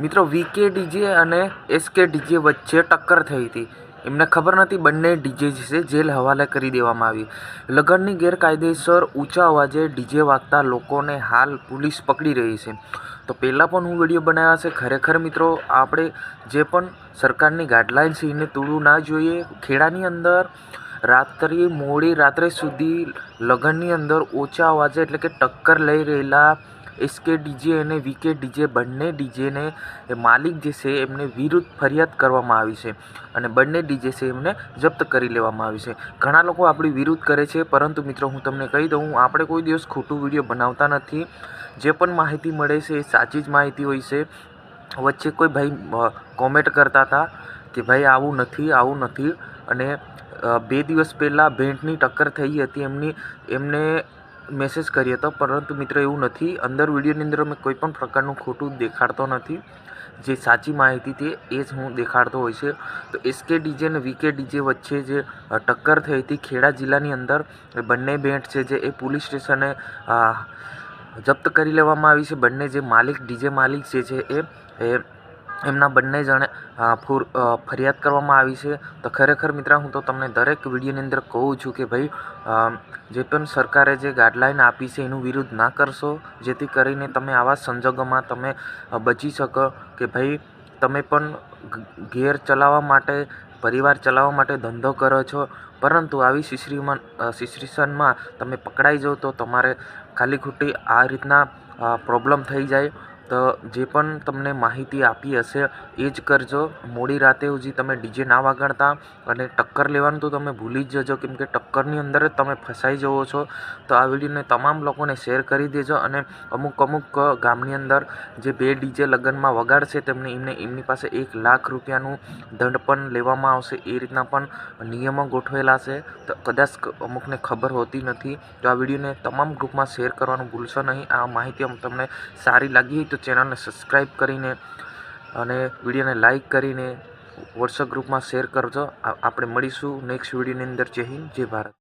મિત્રો VK DJ અને SK DJ વચ્ચે ટક્કર થઈ હતી. એમને ખબર નથી બંને ડીજે છે જેલ હવાલે કરી દેવામાં આવી. લગ્નની ગેરકાયદેસર ઊંચા અવાજે ડીજે વાગતા લોકોને હાલ પોલીસ પકડી રહી છે. તો પહેલાં પણ હું વીડિયો બનાવ્યા છે. ખરેખર મિત્રો, આપણે જે પણ સરકારની ગાઈડલાઇન છે, એને તોડવું ના જોઈએ. ખેડાની અંદર રાત્રે મોડી રાત્રે સુધી લગ્નની અંદર ઓછા અવાજે એટલે કે ટક્કર લઈ રહેલા એસકે ડીજે અને વીકે ડીજે બંને ડીજેને માલિક જે છે એમને વિરુદ્ધ ફરિયાદ કરવામાં આવી છે અને બંને ડીજે છે એમને જપ્ત કરી લેવામાં આવી છે ઘણા લોકો આપણી વિરુદ્ધ કરે છે, પરંતુ મિત્રો હું તમને કહી દઉં, આપણે કોઈ દિવસ ખોટું વીડિયો બનાવતા નથી. જે પણ માહિતી મળે છે એ સાચી જ માહિતી હોય છે. વચ્ચે કોઈ ભાઈ કોમેન્ટ કરતા હતા કે ભાઈ આવું નથી આવું નથી. અને બે દિવસ પહેલાં ભેંટની ટક્કર થઈ હતી, એમની, એમને મેસેજ કરીએ હતો પરંતુ મિત્રો એવું નથી. અંદર વિડીયોની અંદર અમે કોઈ પણ પ્રકારનું ખોટું દેખાડતો નથી. જે સાચી માહિતી તે એ જ હું દેખાડતો હોય છે. તો એસકે ડીજે અને વીકે ડીજે વચ્ચે જે ટક્કર થઈ હતી ખેડા જિલ્લાની અંદર બંને ભેટ છે જે એ પોલીસ સ્ટેશને જપ્ત કરી લેવામાં આવી છે. બંને જે માલિક ડીજે માલિક જે છે એ એમના બંને જણે ફૂર ફરિયાદ કરવામાં આવી છે. તો ખરેખર મિત્ર, હું તો તમને દરેક વિડીયોની અંદર કહું છું કે ભાઈ જે પણ સરકારે જે ગાઈડલાઈન આપી છે એનું વિરુદ્ધ ના કરશો, જેથી કરીને તમે આવા સંજોગોમાં તમે બચી શકો કે ભાઈ, તમે પણ ઘેર ચલાવવા માટે, પરિવાર ચલાવવા માટે ધંધો કરો છો. પરંતુ આવી સિચરીમાં શિશ્રીસનમાં તમે પકડાઈ જાઓ તો તમારે ખાલી ખોટી આ રીતના પ્રોબ્લેમ થઈ જાય. તો જે પણ તમને માહિતી આપી હશે, એ જ કરજો. મોડી રાતે સુધી તમે ડીજે ના વગાડતા અને ટક્કર લેવાનું તો તમે ભૂલી જ જજો કેમ કે ટક્કરની અંદર જ તમે ફસાઈ જવો છો. તો આ વિડીયોને તમામ લોકોને શેર કરી દેજો અને અમુક અમુક ગામની અંદર જે બે ડીજે લગ્નમાં વગાડશે, તેમને એમને એમની પાસે એક લાખ રૂપિયાનું દંડ પણ લેવામાં આવશે. એ રીતના પણ નિયમો ગોઠવેલા છે. તો કદાચ અમુકને ખબર હોતી નથી. તો આ વિડીયોને તમામ ગ્રુપમાં શેર કરવાનું ભૂલશો નહીં. આ માહિતી તમને સારી લાગી તો ચેનલને સબસ્ક્રાઈબ કરીને અને વિડીયોને લાઇક કરીને વોટ્સઅપ ગ્રુપમાં શેર કરજો. આપણે મળીશું નેક્સ્ટ વિડીયોની અંદર. જય હિન્દ, જય ભારત.